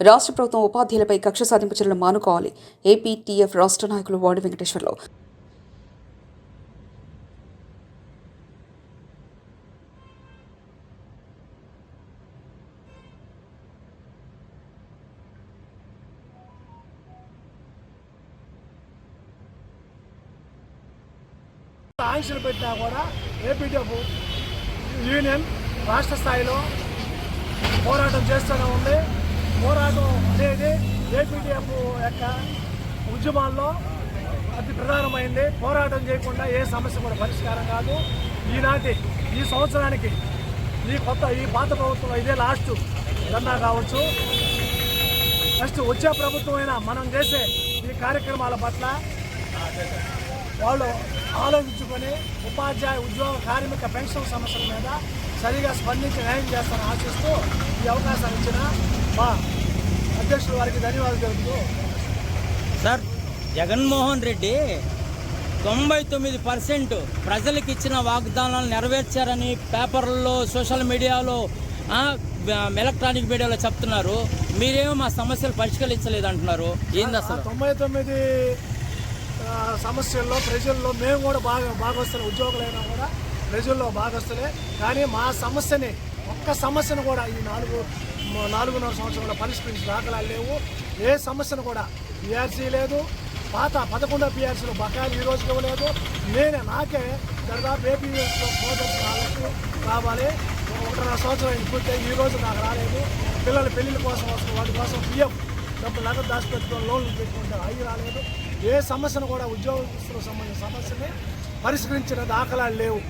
రాష్ట్ర ప్రభుత్వం ఉపాధ్యాయులపై కక్ష సాధింపు చర్యలు మానుకోవాలి. ఏపీటీఎఫ్ రాష్ట్ర నాయకులు వాడి వెంకటేశ్వర్లు. ఆంక్షలు పెట్టినా కూడా ఏపీటీఎఫ్ యూనియన్ రాష్ట్ర స్థాయిలో పోరాటం చేస్తూనే ఉంది. ఏపీటీఎఫ్ యొక్క ఉద్యమాల్లో అతి ప్రధానమైంది. పోరాటం చేయకుండా ఏ సమస్య కూడా పరిష్కారం కాదు. ఈనాటి ఈ సంవత్సరానికి ఈ కొత్త ఈ పాత ప్రభుత్వం ఇదే లాస్ట్ ధర్నా కావచ్చు. నెక్స్ట్ వచ్చే ప్రభుత్వం అయినా మనం చేసే ఈ కార్యక్రమాల పట్ల వాళ్ళు ఆలోచించుకొని ఉపాధ్యాయ ఉద్యోగ కార్మిక పెన్షన్ సమస్యల మీద సరిగా స్పందించి న్యాయం చేస్తారని ఆశిస్తూ ఈ అవకాశం ఇచ్చిన మా అధ్యక్షుల వారికి ధన్యవాదాలు తెలుపుతూ సార్ జగన్మోహన్ రెడ్డి తొంభై తొమ్మిది పర్సెంట్ ప్రజలకు ఇచ్చిన వాగ్దానాలు నెరవేర్చారని పేపర్లలో సోషల్ మీడియాలో ఎలక్ట్రానిక్ మీడియాలో చెప్తున్నారు. మీరేమో మా సమస్యలు పరిష్కరించలేదు అంటున్నారు ఏంది అసలు? తొంభై తొమ్మిది సమస్యల్లో ప్రజల్లో మేము కూడా బాగా భాగస్తులే ఉద్యోగులైనా కూడా ప్రజల్లో భాగస్తులే కానీ మా సమస్యని ఒక్క సమస్యను కూడా ఈ నాలుగు నాలుగున్నర సంవత్సరంలో పరిష్కరించి దాఖలాలు లేవు. ఏ సమస్యను కూడా పిఆర్సీ లేదు. పాత పదకొండో పిఆర్సీలో బకాయిలు ఈ రోజులో ఇవ్వలేదు. నేనే నాకే దాదాపు ఏపీఎస్లో ఫోటోస్ కావచ్చు కావాలి. ఒకటిన్నర సంవత్సరం అయింది పూర్తి ఈ రోజు నాకు రాలేదు. పిల్లల పెళ్ళిళ్ళ కోసం వస్తుంది వాటి కోసం పిఎఫ్ డబ్బులు నగదు దాచిపెట్టుకుని లోన్లు పెట్టుకుంటారు అవి రాలేదు. ఏ సమస్యను కూడా ఉద్యోగస్తులకు సంబంధించిన సమస్యని పరిష్కరించిన దాఖలాలు లేవు.